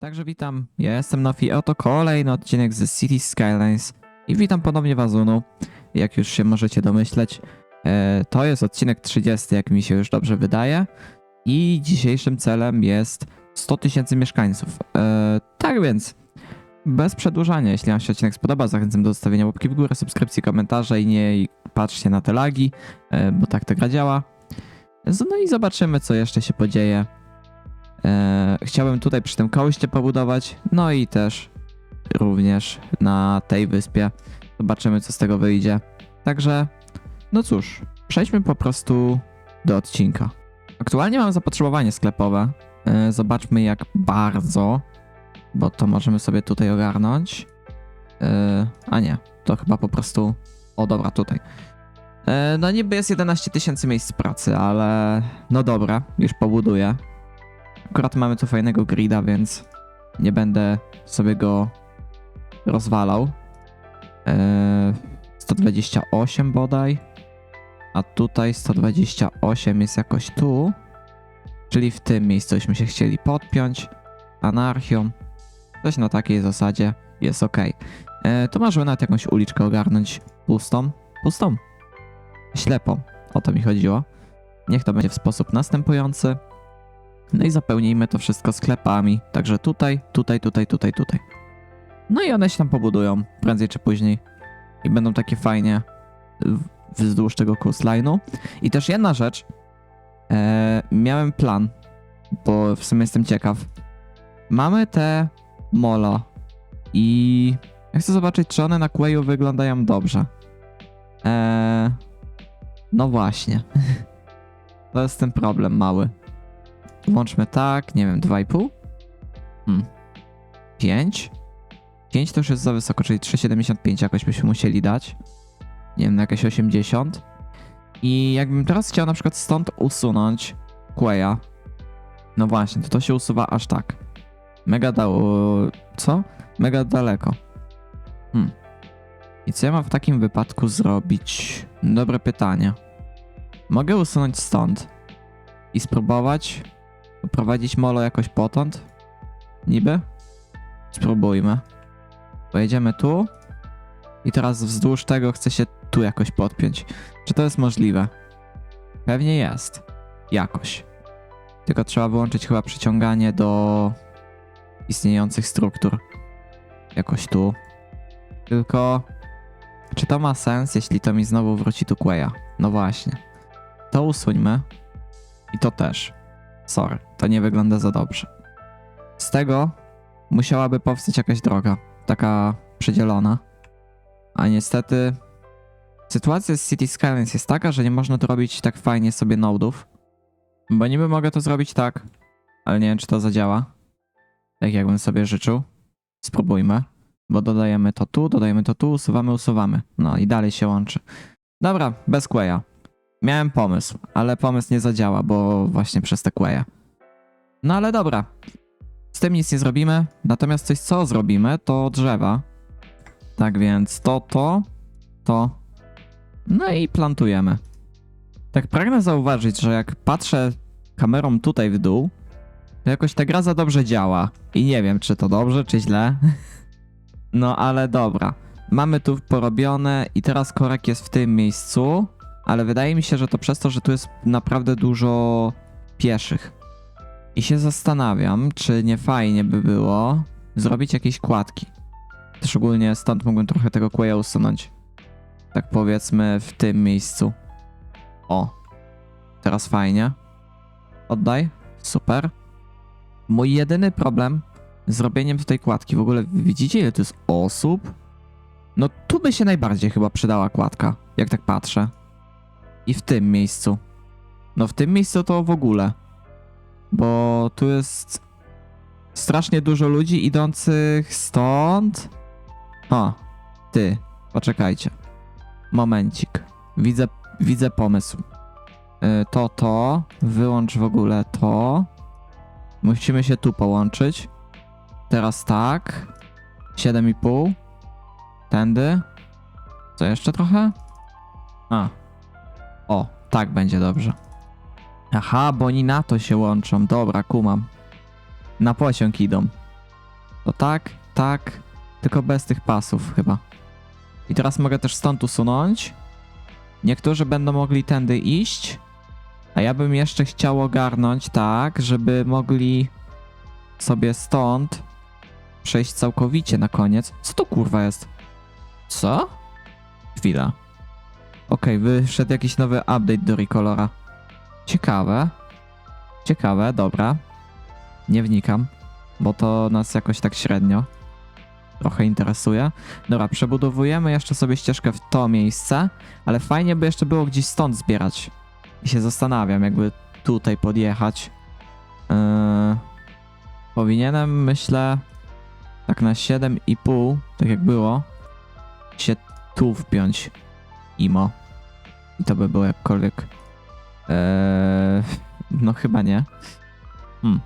Także witam, ja jestem Nofi, oto kolejny odcinek z City Skylines i witam ponownie Wazunu, jak już się możecie domyśleć. E, to jest odcinek 30, jak mi się już dobrze wydaje i dzisiejszym celem jest 100 tysięcy mieszkańców. E, tak więc, bez przedłużania, jeśli wam się odcinek spodoba, zachęcam do zostawienia łapki w górę, subskrypcji, komentarza i nie patrzcie na te lagi, e, bo tak to gra działa. No i zobaczymy, co jeszcze się podzieje. E, chciałbym tutaj przy tym kołyście pobudować, no i też również na tej wyspie. Zobaczymy, co z tego wyjdzie. Także, no cóż, przejdźmy po prostu do odcinka. Aktualnie mam zapotrzebowanie sklepowe. E, zobaczmy, jak bardzo, bo to możemy sobie tutaj ogarnąć. E, a nie, to chyba po prostu. O, dobra, tutaj. No niby jest 11 tysięcy miejsc pracy, ale no dobra, już pobuduję. Akurat mamy tu fajnego grida, więc nie będę sobie go rozwalał. Eee, 128 bodaj. A tutaj 128 jest jakoś tu. Czyli w tym miejscu byśmy się chcieli podpiąć. Anarchią. Coś na takiej zasadzie jest ok. Eee, tu możemy nawet jakąś uliczkę ogarnąć pustą. Pustą. Ślepą. O to mi chodziło. Niech to będzie w sposób następujący. No i zapełnijmy to wszystko sklepami. Także tutaj, tutaj, tutaj, tutaj, tutaj. No i one się tam pobudują prędzej czy później. I będą takie fajnie wzdłuż tego coastline'u. I też jedna rzecz. E, miałem plan, bo w sumie jestem ciekaw. Mamy te mola i ja chcę zobaczyć, czy one na Quayu wyglądają dobrze. E, no właśnie. to jest ten problem mały. Włączmy tak, nie wiem, 2,5? Hmm. 5? 5 to już jest za wysoko, czyli 3,75 jakoś byśmy musieli dać. Nie wiem, na jakieś 80. I jakbym teraz chciał na przykład stąd usunąć Quaya. No właśnie, to to się usuwa aż tak. Mega dało... co? Mega daleko. Hmm. I co ja mam w takim wypadku zrobić? Dobre pytanie. Mogę usunąć stąd i spróbować Poprowadzić molo jakoś potąd? Niby? Spróbujmy. Pojedziemy tu. I teraz wzdłuż tego chcę się tu jakoś podpiąć. Czy to jest możliwe? Pewnie jest. Jakoś. Tylko trzeba wyłączyć chyba przyciąganie do istniejących struktur. Jakoś tu. Tylko czy to ma sens, jeśli to mi znowu wróci tu Quaya? No właśnie. To usuńmy. I to też. Sorry, to nie wygląda za dobrze. Z tego musiałaby powstać jakaś droga, taka przedzielona. A niestety sytuacja z City Skylines jest taka, że nie można tu robić tak fajnie sobie nodów. Bo niby mogę to zrobić tak, ale nie wiem czy to zadziała. Tak jakbym sobie życzył. Spróbujmy. Bo dodajemy to tu, dodajemy to tu, usuwamy, usuwamy. No i dalej się łączy. Dobra, bez Quaya. Miałem pomysł, ale pomysł nie zadziała, bo właśnie przez te. No ale dobra. Z tym nic nie zrobimy. Natomiast coś co zrobimy, to drzewa. Tak więc to, to, to. No i plantujemy. Tak pragnę zauważyć, że jak patrzę kamerą tutaj w dół, to jakoś ta gra za dobrze działa. I nie wiem, czy to dobrze, czy źle. No ale dobra. Mamy tu porobione i teraz korek jest w tym miejscu ale wydaje mi się, że to przez to, że tu jest naprawdę dużo pieszych. I się zastanawiam, czy nie fajnie by było zrobić jakieś kładki. Szczególnie stąd mógłbym trochę tego kłeja usunąć. Tak powiedzmy w tym miejscu. O. Teraz fajnie. Oddaj. Super. Mój jedyny problem z zrobieniem tutaj kładki. W ogóle widzicie ile to jest osób? No tu by się najbardziej chyba przydała kładka, jak tak patrzę. I w tym miejscu. No w tym miejscu to w ogóle. Bo tu jest strasznie dużo ludzi idących stąd. O, ty, poczekajcie. Momencik. Widzę, widzę pomysł. Y, To, to. Wyłącz w ogóle to. Musimy się tu połączyć. Teraz tak. 7,5. Tędy. Co jeszcze trochę? A, tak będzie dobrze. Aha, bo oni na to się łączą. Dobra, kumam. Na pociąg idą. To tak, tak, tylko bez tych pasów chyba. I teraz mogę też stąd usunąć. Niektórzy będą mogli tędy iść, a ja bym jeszcze chciał ogarnąć tak, żeby mogli sobie stąd przejść całkowicie na koniec. Co to kurwa jest? Co? Chwila. Okej, wyszedł jakiś nowy update do Recolora. Ciekawe. Ciekawe, dobra. Nie wnikam, bo to nas jakoś tak średnio trochę interesuje. Dobra, przebudowujemy jeszcze sobie ścieżkę w to miejsce, ale fajnie by jeszcze było gdzieś stąd zbierać. I się zastanawiam, jakby tutaj podjechać. Yy, powinienem, myślę, tak na 7,5, tak jak było, się tu wpiąć. Imo. I to by było jakkolwiek. Eee, no chyba nie. Hmm.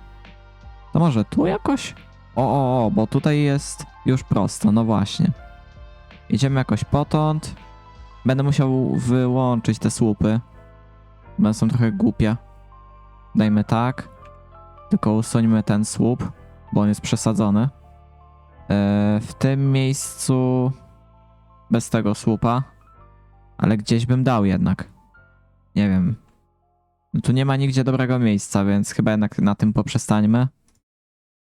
To może tu jakoś? O, o, o, bo tutaj jest już prosto, no właśnie. Idziemy jakoś potąd. Będę musiał wyłączyć te słupy. Bo są trochę głupie. Dajmy tak. Tylko usuńmy ten słup, bo on jest przesadzony. Eee, w tym miejscu bez tego słupa. Ale gdzieś bym dał jednak. Nie wiem. No tu nie ma nigdzie dobrego miejsca, więc chyba jednak na tym poprzestańmy.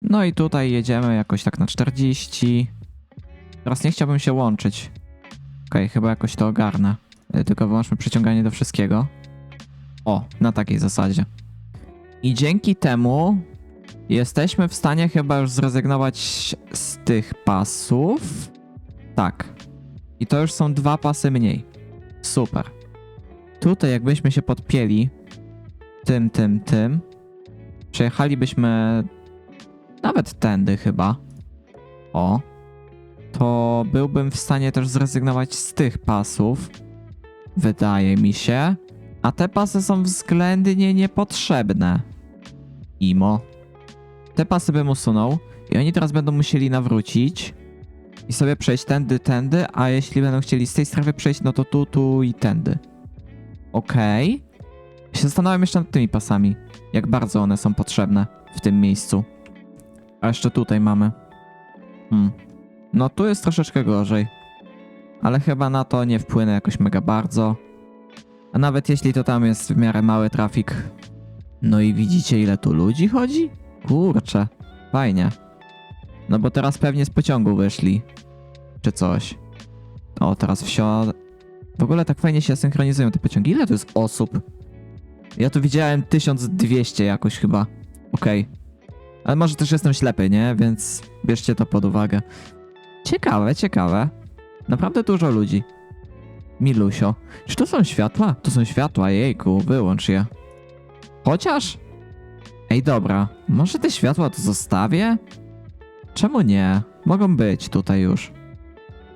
No i tutaj jedziemy jakoś tak na 40. Teraz nie chciałbym się łączyć. Okej, chyba jakoś to ogarnę. Y, Tylko wyłączmy przyciąganie do wszystkiego. O, na takiej zasadzie. I dzięki temu jesteśmy w stanie chyba już zrezygnować z tych pasów. Tak. I to już są dwa pasy mniej. Super. Tutaj jakbyśmy się podpięli tym, tym, tym, przejechalibyśmy nawet tędy chyba. O. To byłbym w stanie też zrezygnować z tych pasów. Wydaje mi się. A te pasy są względnie niepotrzebne. Imo. Te pasy bym usunął. I oni teraz będą musieli nawrócić. I sobie przejść tędy, tędy. A jeśli będą chcieli z tej strefy przejść, no to tu, tu i tędy. Okej. Się zastanawiam jeszcze nad tymi pasami. Jak bardzo one są potrzebne w tym miejscu. A jeszcze tutaj mamy. Hmm. No tu jest troszeczkę gorzej. Ale chyba na to nie wpłynę jakoś mega bardzo. A nawet jeśli to tam jest w miarę mały trafik. No i widzicie ile tu ludzi chodzi? Kurczę, fajnie. No bo teraz pewnie z pociągu wyszli. Czy coś. O, teraz wsiad... W ogóle tak fajnie się synchronizują te pociągi. Ile to jest osób? Ja tu widziałem 1200 jakoś chyba. Okej. Ale może też jestem ślepy, nie? Więc bierzcie to pod uwagę. Ciekawe, ciekawe. Naprawdę dużo ludzi. Milusio. Czy to są światła? To są światła, jejku, wyłącz je. Chociaż... Ej, dobra. Może te światła to zostawię? Czemu nie? Mogą być tutaj już.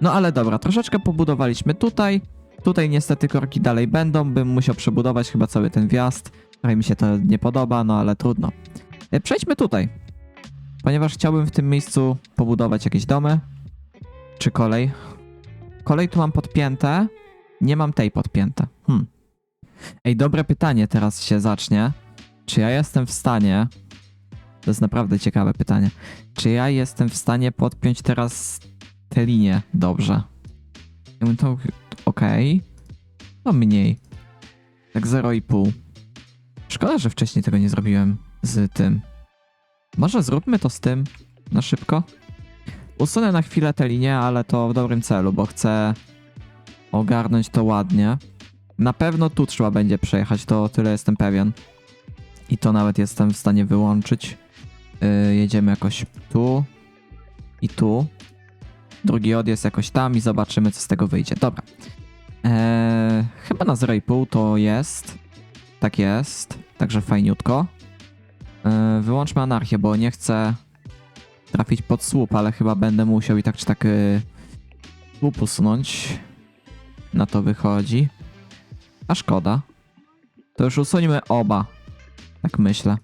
No ale dobra, troszeczkę pobudowaliśmy tutaj. Tutaj niestety korki dalej będą, bym musiał przebudować chyba cały ten wjazd. Trochę mi się to nie podoba, no ale trudno. E, Przejdźmy tutaj. Ponieważ chciałbym w tym miejscu pobudować jakieś domy. Czy kolej? Kolej tu mam podpięte. Nie mam tej podpięte. Hmm. Ej, dobre pytanie teraz się zacznie. Czy ja jestem w stanie... To jest naprawdę ciekawe pytanie. Czy ja jestem w stanie podpiąć teraz tę linię dobrze? Ja to... Okej. To mniej. Tak 0,5. Szkoda, że wcześniej tego nie zrobiłem z tym. Może zróbmy to z tym na szybko? Usunę na chwilę tę linię, ale to w dobrym celu, bo chcę ogarnąć to ładnie. Na pewno tu trzeba będzie przejechać, to tyle jestem pewien. I to nawet jestem w stanie wyłączyć. Yy, jedziemy jakoś tu i tu. Drugi odjazd jakoś tam i zobaczymy, co z tego wyjdzie. Dobra. Eee, chyba na 0,5 to jest. Tak jest. Także fajniutko. Eee, wyłączmy anarchię, bo nie chcę trafić pod słup, ale chyba będę musiał i tak czy tak yy, słup usunąć. Na to wychodzi. A szkoda. To już usuńmy oba. Tak myślę.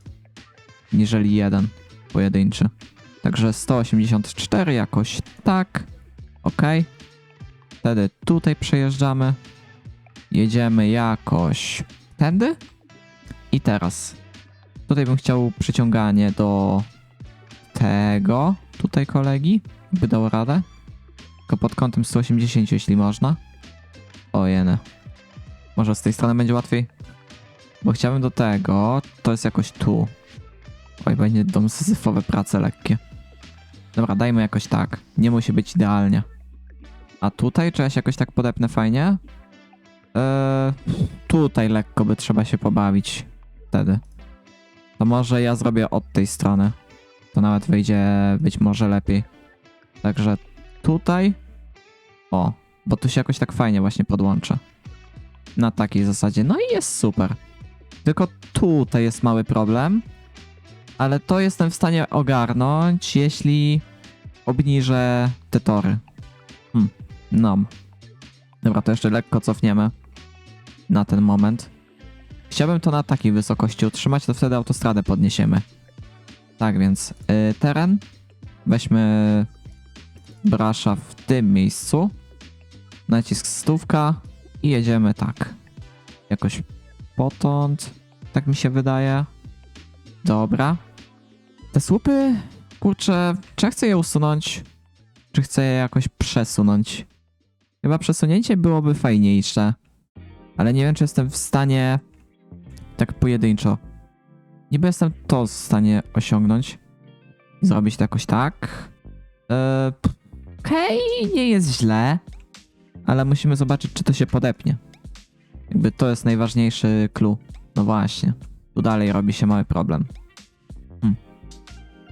Niżeli jeden pojedynczy. Także 184 jakoś tak. Ok. Wtedy tutaj przejeżdżamy. Jedziemy jakoś tędy. I teraz. Tutaj bym chciał przyciąganie do tego. Tu tutaj kolegi, by dał radę. Tylko pod kątem 180, jeśli można. O jene. Może z tej strony będzie łatwiej? Bo chciałbym do tego, to jest jakoś tu. Oj, będzie dom syzyfowe prace lekkie. Dobra, dajmy jakoś tak. Nie musi być idealnie. A tutaj, czy ja się jakoś tak podepnę fajnie? Eee, tutaj lekko by trzeba się pobawić. Wtedy. To może ja zrobię od tej strony. To nawet wyjdzie być może lepiej. Także tutaj. O, bo tu się jakoś tak fajnie właśnie podłączę. Na takiej zasadzie. No i jest super. Tylko tutaj jest mały problem. Ale to jestem w stanie ogarnąć, jeśli obniżę te tory. Hmm, no. Dobra, to jeszcze lekko cofniemy na ten moment. Chciałbym to na takiej wysokości utrzymać, to wtedy autostradę podniesiemy. Tak więc y, teren. Weźmy brasza w tym miejscu. Nacisk stówka i jedziemy tak. Jakoś potąd. Tak mi się wydaje. Dobra. Te słupy, kurczę, czy ja chcę je usunąć, czy chcę je jakoś przesunąć? Chyba przesunięcie byłoby fajniejsze. Ale nie wiem, czy jestem w stanie tak pojedynczo. Niby jestem to w stanie osiągnąć. I zrobić to jakoś tak. Eee, Okej, nie jest źle. Ale musimy zobaczyć, czy to się podepnie. Jakby to jest najważniejszy clue. No właśnie. Tu dalej robi się mały problem.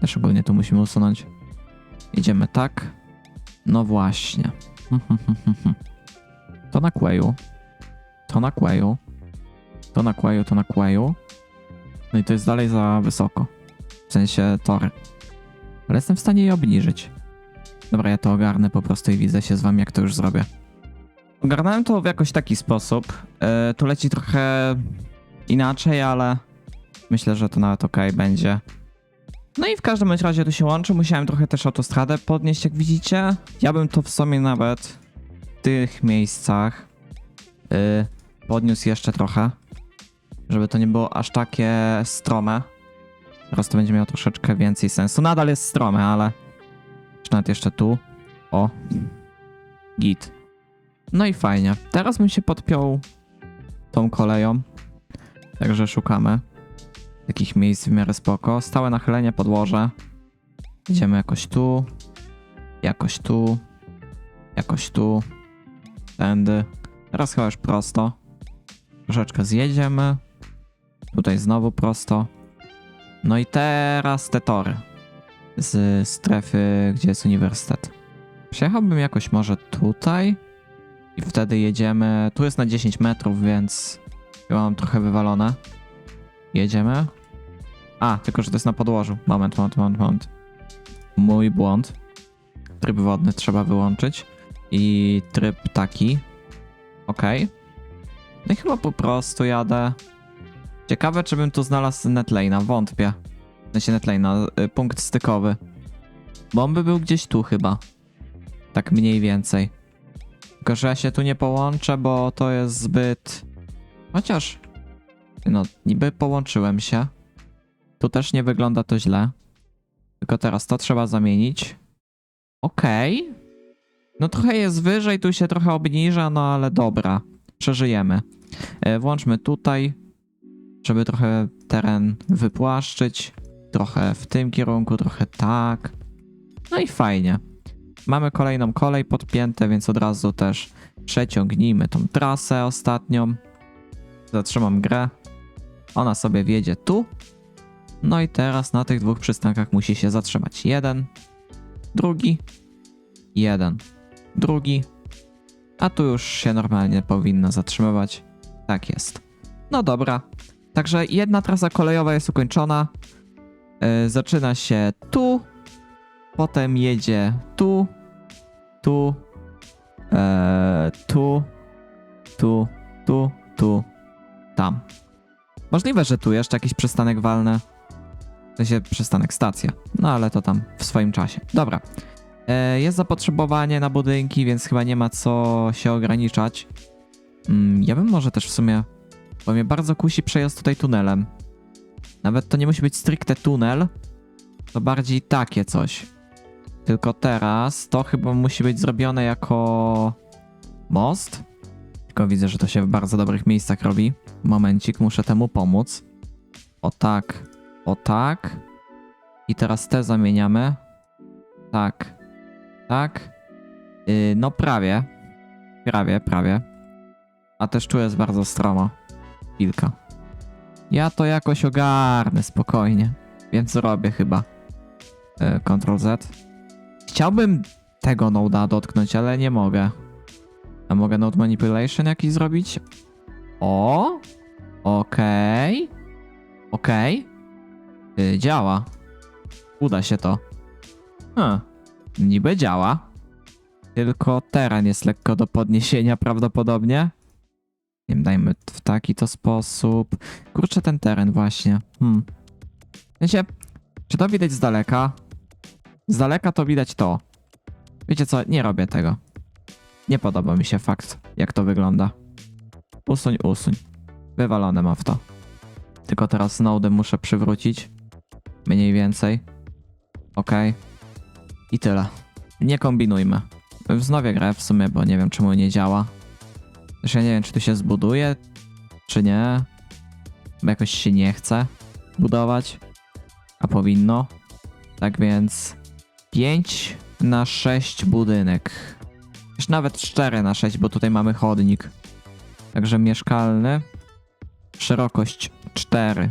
Też ogólnie tu musimy usunąć. Idziemy tak. No właśnie. To na kłeju. To na kłeju. To na kłeju, to na kłeju. No i to jest dalej za wysoko. W sensie tory. Ale jestem w stanie je obniżyć. Dobra, ja to ogarnę po prostu i widzę się z wami, jak to już zrobię. Ogarnąłem to w jakoś taki sposób. Yy, tu leci trochę inaczej, ale myślę, że to nawet ok będzie. No i w każdym razie tu się łączy. Musiałem trochę też autostradę podnieść, jak widzicie. Ja bym to w sumie nawet w tych miejscach yy, podniósł jeszcze trochę, żeby to nie było aż takie strome. Teraz to będzie miało troszeczkę więcej sensu. Nadal jest strome, ale czy nawet jeszcze tu. O. Git. No i fajnie. Teraz bym się podpiął tą koleją. Także szukamy takich miejsc w miarę spoko. Stałe nachylenie, podłoże. Idziemy jakoś tu. Jakoś tu. Jakoś tu. Tędy. Teraz chyba już prosto. Troszeczkę zjedziemy. Tutaj znowu prosto. No i teraz te tory. Z strefy, gdzie jest uniwersytet. Przejechałbym jakoś może tutaj. I wtedy jedziemy. Tu jest na 10 metrów, więc chyba mam trochę wywalone. Jedziemy. A, tylko że to jest na podłożu. Moment, moment, moment, moment. Mój błąd. Tryb wodny trzeba wyłączyć. I tryb taki. Ok. No i chyba po prostu jadę. Ciekawe, czy bym tu znalazł netlane'a. Wątpię. Sensie netlane'a, y, punkt stykowy. Bo on by był gdzieś tu chyba. Tak mniej więcej. Tylko, że ja się tu nie połączę, bo to jest zbyt... Chociaż... No, niby połączyłem się. Tu też nie wygląda to źle. Tylko teraz to trzeba zamienić. Okej. No trochę jest wyżej, tu się trochę obniża, no ale dobra. Przeżyjemy. E, włączmy tutaj, żeby trochę teren wypłaszczyć. Trochę w tym kierunku, trochę tak. No i fajnie. Mamy kolejną kolej podpięte, więc od razu też przeciągnijmy tą trasę ostatnią. Zatrzymam grę. Ona sobie wjedzie tu. No i teraz na tych dwóch przystankach musi się zatrzymać. Jeden, drugi, jeden, drugi. A tu już się normalnie powinno zatrzymywać. Tak jest. No dobra. Także jedna trasa kolejowa jest ukończona. Yy, zaczyna się tu. Potem jedzie tu, tu, e, tu, tu, tu, tu, tam. Możliwe, że tu jeszcze jakiś przystanek walny. Sensie przystanek, stacja. No ale to tam w swoim czasie. Dobra. E, jest zapotrzebowanie na budynki, więc chyba nie ma co się ograniczać. Mm, ja bym może też w sumie, bo mnie bardzo kusi przejazd tutaj tunelem. Nawet to nie musi być stricte tunel, to bardziej takie coś. Tylko teraz to chyba musi być zrobione jako most. Tylko widzę, że to się w bardzo dobrych miejscach robi. Momencik, muszę temu pomóc. O tak, o tak. I teraz te zamieniamy. Tak, tak. Yy, no prawie. Prawie, prawie. A też tu jest bardzo stromo. Kilka. Ja to jakoś ogarnę spokojnie. Więc robię chyba. Yy, Ctrl Z. Chciałbym tego noda dotknąć, ale nie mogę. A mogę node manipulation jakiś zrobić? O! Okej. Okej. Yy, działa. Uda się to. Hm. Niby działa. Tylko teren jest lekko do podniesienia prawdopodobnie. Nie wiem, dajmy w taki to sposób. Kurczę, ten teren właśnie. Hmm. Wiecie, czy to widać z daleka? Z daleka to widać to. Wiecie co, nie robię tego. Nie podoba mi się fakt, jak to wygląda. Usuń, usuń. Wywalone ma w to. Tylko teraz node muszę przywrócić. Mniej więcej. Ok. I tyle. Nie kombinujmy. Wznowię grę w sumie, bo nie wiem czemu nie działa. Też ja nie wiem, czy tu się zbuduje, czy nie. Bo jakoś się nie chce budować. A powinno. Tak więc 5 na 6 budynek. Już nawet 4 na 6, bo tutaj mamy chodnik. Także mieszkalny. Szerokość 4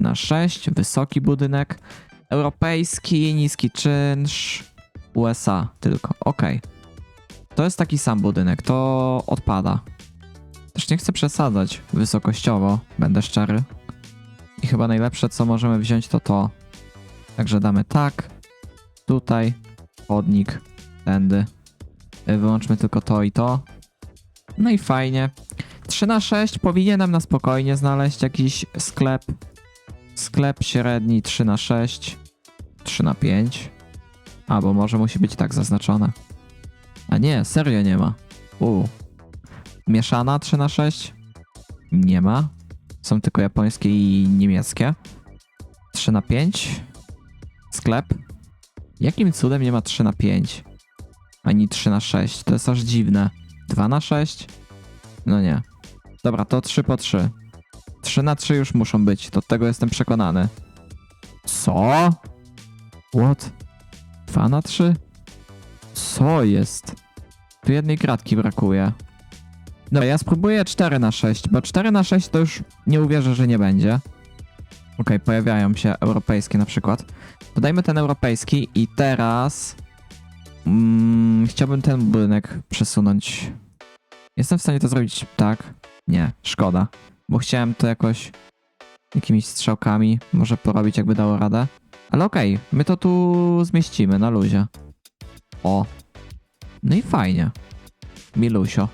na 6. Wysoki budynek. Europejski, niski czynsz. USA tylko. Ok. To jest taki sam budynek. To odpada. Też nie chcę przesadzać wysokościowo, będę szczery. I chyba najlepsze, co możemy wziąć, to to. Także damy tak. Tutaj. Chodnik. Tędy. Y, Wyłączmy tylko to i to. No i fajnie. 3 na 6 powinienem na spokojnie znaleźć jakiś sklep. Sklep średni 3 na 6 3 na 5 Albo może musi być tak zaznaczone. A nie, serio nie ma. U. Mieszana 3 na 6 Nie ma. Są tylko japońskie i niemieckie. 3 na 5 Sklep. Jakim cudem nie ma 3 na 5 Ani 3 na 6 To jest aż dziwne. 2 na 6 No nie. Dobra, to 3 po 3. 3 na 3 już muszą być, do tego jestem przekonany. Co? What? 2 na 3? Co jest? Tu jednej kratki brakuje. Dobra, ja spróbuję 4 na 6, bo 4 na 6 to już nie uwierzę, że nie będzie. Okej, pojawiają się europejskie na przykład. Dodajmy ten europejski i teraz mm, chciałbym ten budynek przesunąć. Jestem w stanie to zrobić tak? Nie, szkoda. Bo chciałem to jakoś jakimiś strzałkami może porobić, jakby dało radę. Ale okej, my to tu zmieścimy na luzie. O. No i fajnie. Milusio.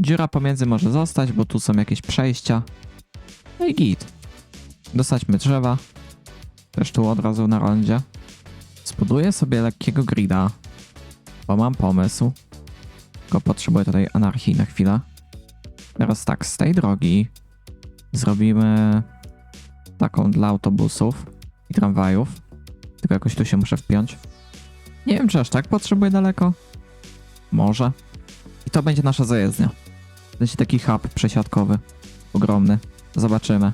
Dziura pomiędzy może zostać, bo tu są jakieś przejścia. No i git. Dosadźmy drzewa. Też tu od razu na rondzie. Zbuduję sobie lekkiego grida, bo mam pomysł. Tylko potrzebuję tutaj anarchii na chwilę. Teraz tak, z tej drogi zrobimy taką dla autobusów i tramwajów. Tylko jakoś tu się muszę wpiąć. Nie wiem, czy aż tak potrzebuję daleko. Może. I to będzie nasza zajezdnia. Będzie taki hub przesiadkowy. Ogromny. Zobaczymy.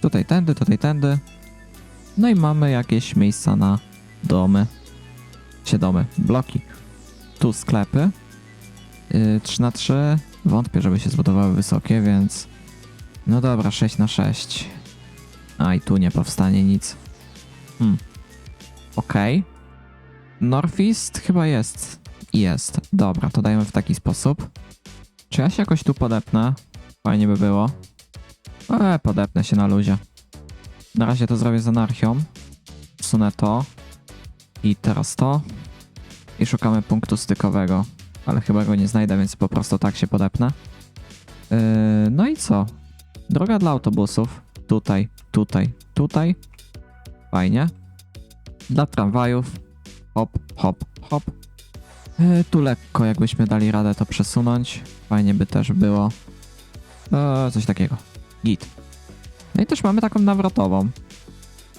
Tutaj tędy, tutaj tędy. No i mamy jakieś miejsca na domy. Się domy, bloki. Tu sklepy. Yy, 3 na 3 Wątpię, żeby się zbudowały wysokie, więc... No dobra, 6 na 6 A i tu nie powstanie nic. Hmm. Okej. Okay. Northeast chyba jest. Jest. Dobra, to dajemy w taki sposób. Czy ja się jakoś tu podepnę? Fajnie by było. Eee, podepnę się na luzie. Na razie to zrobię z anarchią. Wsunę to. I teraz to. I szukamy punktu stykowego. Ale chyba go nie znajdę, więc po prostu tak się podepnę. Yy, no i co? Droga dla autobusów. Tutaj, tutaj, tutaj. Fajnie. Dla tramwajów. Hop, hop, hop. Yy, tu lekko, jakbyśmy dali radę to przesunąć. Fajnie by też było. Eee, coś takiego. Git. No i też mamy taką nawrotową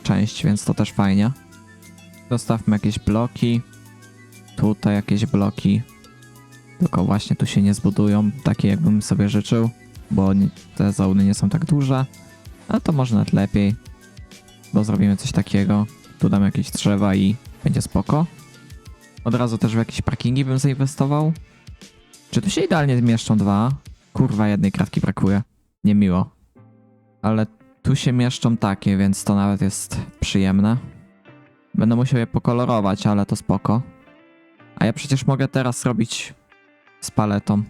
część, więc to też fajnie. Dostawmy jakieś bloki. Tutaj jakieś bloki. Tylko właśnie tu się nie zbudują, takie jakbym sobie życzył, bo te zauny nie są tak duże. Ale to może nawet lepiej, bo zrobimy coś takiego. Tu dam jakieś drzewa i będzie spoko. Od razu też w jakieś parkingi bym zainwestował. Czy tu się idealnie mieszczą dwa? Kurwa, jednej kratki brakuje. Niemiło. Ale tu się mieszczą takie, więc to nawet jest przyjemne. Będę musiał je pokolorować, ale to spoko. A ja przecież mogę teraz robić z paletą.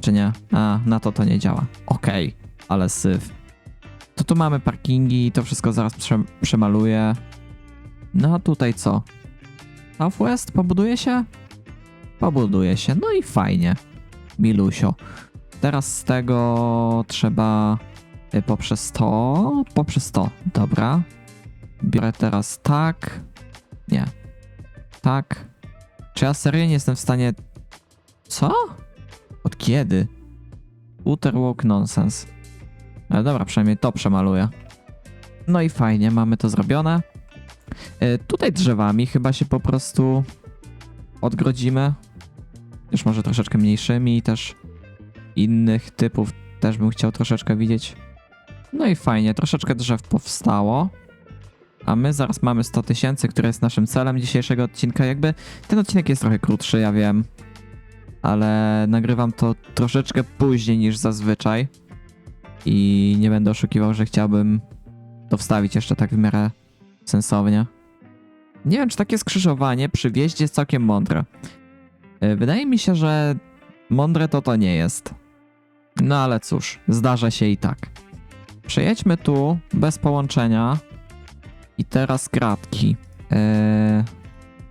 Czy nie? A, na to to nie działa. Okej, ale syf. To tu mamy parkingi, to wszystko zaraz prze przemaluję. No a tutaj co? Southwest pobuduje się? Pobuduje się, no i fajnie. Milusio. Teraz z tego trzeba y, poprzez to, poprzez to, dobra. Biorę teraz tak. Nie. Tak. Czy ja serio nie jestem w stanie... Co? Od kiedy? Uterwalk nonsense. Ale dobra, przynajmniej to przemaluję. No i fajnie, mamy to zrobione. Y, tutaj drzewami chyba się po prostu odgrodzimy. Już może troszeczkę mniejszymi, też innych typów też bym chciał troszeczkę widzieć. No i fajnie, troszeczkę drzew powstało. A my zaraz mamy 100 tysięcy, które jest naszym celem dzisiejszego odcinka. Jakby ten odcinek jest trochę krótszy, ja wiem. Ale nagrywam to troszeczkę później niż zazwyczaj. I nie będę oszukiwał, że chciałbym to wstawić jeszcze tak w miarę sensownie. Nie wiem, czy takie skrzyżowanie przy wjeździe jest całkiem mądre. Yy, Wydaje mi się, że mądre to to nie jest. No ale cóż, zdarza się i tak. Przejedźmy tu bez połączenia. I teraz kratki. Eee,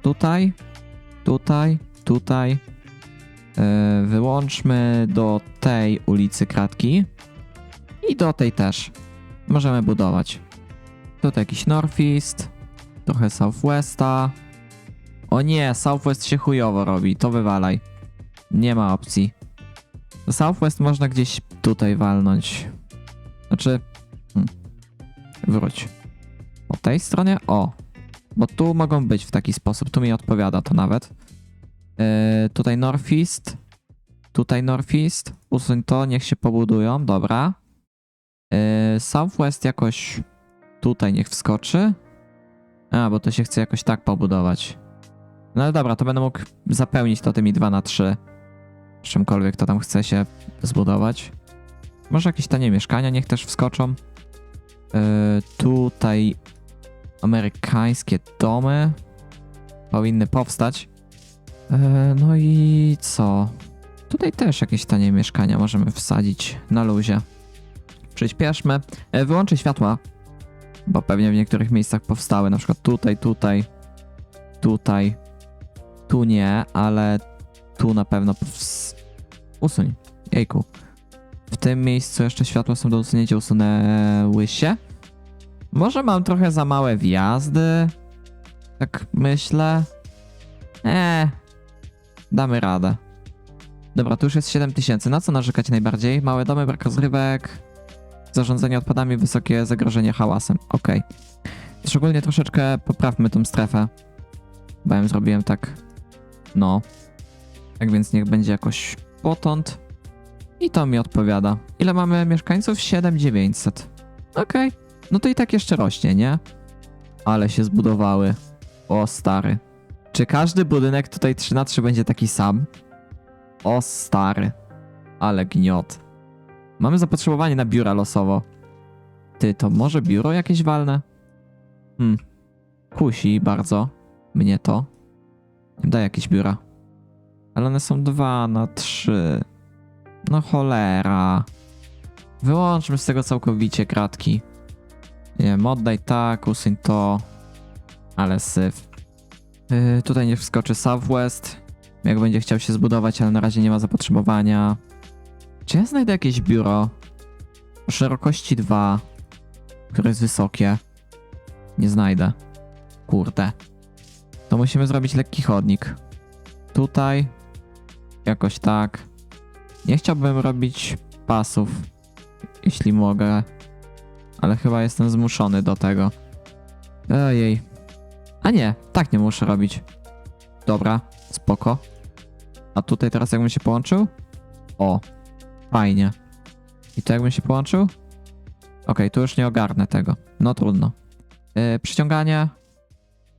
tutaj, tutaj, tutaj. Eee, wyłączmy do tej ulicy kratki. I do tej też. Możemy budować. Tutaj jakiś Northeast. Trochę Southwesta. O nie, Southwest się chujowo robi. To wywalaj. Nie ma opcji. Southwest można gdzieś tutaj walnąć. Znaczy... Hmm. Wróć. Po tej stronie? O. Bo tu mogą być w taki sposób. Tu mi odpowiada to nawet. Yy, tutaj Northeast. Tutaj Northeast. Usuń to, niech się pobudują. Dobra. Yy, Southwest jakoś tutaj niech wskoczy. A, bo to się chce jakoś tak pobudować. No ale dobra, to będę mógł zapełnić to tymi 2 na 3 czymkolwiek to tam chce się zbudować. Może jakieś tanie mieszkania niech też wskoczą. Yy, tutaj amerykańskie domy powinny powstać. Yy, no i co? Tutaj też jakieś tanie mieszkania możemy wsadzić na luzie. Przyspieszmy. Yy, wyłączę światła, bo pewnie w niektórych miejscach powstały, na przykład tutaj, tutaj, tutaj. Tu nie, ale tu na pewno pows... Usuń. Jejku. W tym miejscu jeszcze światła są do usunięcia, usunęły się. Może mam trochę za małe wjazdy. Tak myślę. Eee. Damy radę. Dobra, tu już jest 7000. Na co narzekać najbardziej? Małe domy, brak rozrywek, zarządzanie odpadami, wysokie zagrożenie hałasem. Okej. Szczególnie troszeczkę poprawmy tą strefę. Bo ja zrobiłem tak. No. Tak więc niech będzie jakoś potąd. I to mi odpowiada. Ile mamy mieszkańców? 7900. Okej. No to i tak jeszcze rośnie, nie? Ale się zbudowały. O stary. Czy każdy budynek tutaj 3 na 3 będzie taki sam? O stary. Ale gniot. Mamy zapotrzebowanie na biura losowo. Ty, to może biuro jakieś walne? Hmm. Kusi bardzo. Mnie to. Daj jakieś biura. Ale one są 2 na 3. No cholera. Wyłączmy z tego całkowicie kratki. Nie wiem, oddaj tak, usuń to. Ale syf. Yy, tutaj nie wskoczy Southwest. Jak będzie chciał się zbudować, ale na razie nie ma zapotrzebowania. Czy ja znajdę jakieś biuro o szerokości 2, które jest wysokie? Nie znajdę. Kurde. To musimy zrobić lekki chodnik. Tutaj. Jakoś tak. Nie chciałbym robić pasów, jeśli mogę. Ale chyba jestem zmuszony do tego. Ojej. A nie, tak nie muszę robić. Dobra, spoko. A tutaj teraz jakbym się połączył? O, fajnie. I to jakbym się połączył? Okej, tu już nie ogarnę tego. No trudno. Yy, przyciąganie.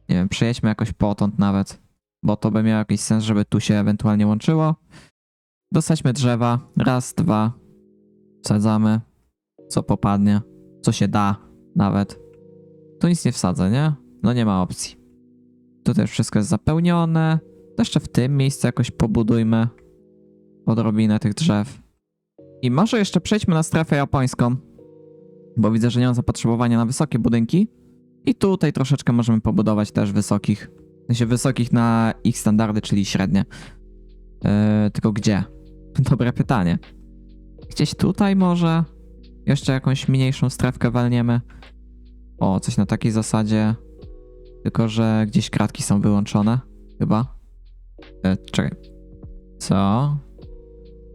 Nie wiem, przejedźmy jakoś potąd nawet, bo to by miało jakiś sens, żeby tu się ewentualnie łączyło. Dosadźmy drzewa. Raz, dwa. Wsadzamy. Co popadnie. Co się da nawet. Tu nic nie wsadzę, nie? No nie ma opcji. Tutaj wszystko jest zapełnione. Jeszcze w tym miejscu jakoś pobudujmy odrobinę tych drzew. I może jeszcze przejdźmy na strefę japońską, bo widzę, że nie mam zapotrzebowania na wysokie budynki. I tutaj troszeczkę możemy pobudować też wysokich. W sensie wysokich na ich standardy, czyli średnie. Yy, tylko gdzie? Dobre pytanie. Gdzieś tutaj może? Jeszcze jakąś mniejszą strefkę walniemy. O, coś na takiej zasadzie. Tylko, że gdzieś kratki są wyłączone. Chyba. E, czekaj. Co?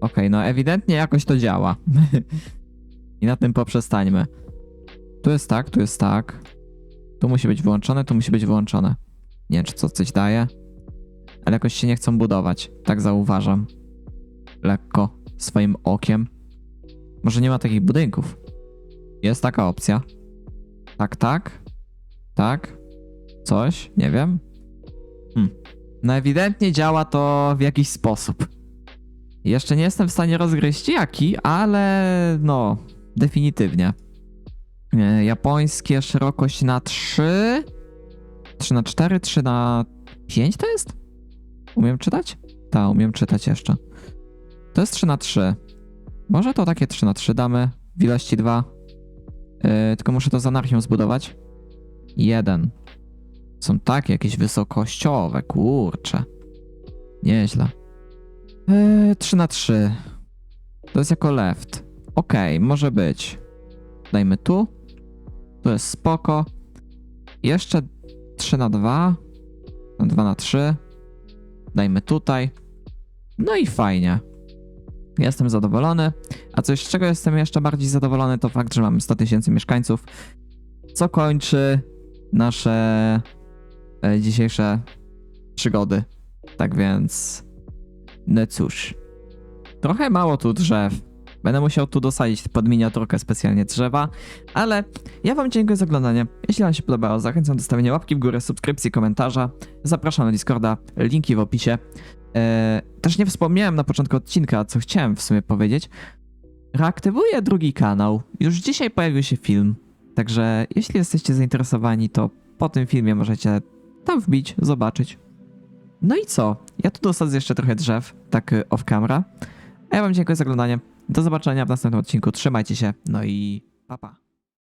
Okej, no ewidentnie jakoś to działa. I na tym poprzestańmy. Tu jest tak, tu jest tak. Tu musi być wyłączone, tu musi być wyłączone. Nie wiem, czy to coś daje. Ale jakoś się nie chcą budować. Tak zauważam. Lekko. Swoim okiem. Może nie ma takich budynków. Jest taka opcja. Tak, tak. Tak. Coś, nie wiem. Hmm. No ewidentnie działa to w jakiś sposób. Jeszcze nie jestem w stanie rozgryźć jaki, ale no, definitywnie. E, Japońskie szerokość na 3, 3 na 4, 3 na 5 to jest? Umiem czytać? Tak, umiem czytać jeszcze. To jest 3 na 3. Może to takie 3 na 3 damy w ilości 2. Yy, tylko muszę to z anarchią zbudować. 1. Są takie jakieś wysokościowe, kurcze. Nieźle. Yy, 3 na 3. To jest jako left. Okej, może być. Dajmy tu. Tu jest spoko. Jeszcze 3 na 2. 2 na 3. Dajmy tutaj. No i fajnie. Jestem zadowolony. A coś, z czego jestem jeszcze bardziej zadowolony, to fakt, że mamy 100 tysięcy mieszkańców, co kończy nasze e, dzisiejsze przygody. Tak więc, no cóż. Trochę mało tu drzew. Będę musiał tu dosadzić pod miniaturkę specjalnie drzewa, ale ja wam dziękuję za oglądanie. Jeśli wam się podobało, zachęcam do stawienia łapki w górę, subskrypcji, komentarza. Zapraszam na Discorda, linki w opisie. Eee, też nie wspomniałem na początku odcinka, co chciałem w sumie powiedzieć. Reaktywuję drugi kanał. Już dzisiaj pojawił się film. Także jeśli jesteście zainteresowani, to po tym filmie możecie tam wbić, zobaczyć. No i co? Ja tu dosadzę jeszcze trochę drzew, tak y, off camera. A ja wam dziękuję za oglądanie. Do zobaczenia w następnym odcinku. Trzymajcie się. No i pa pa.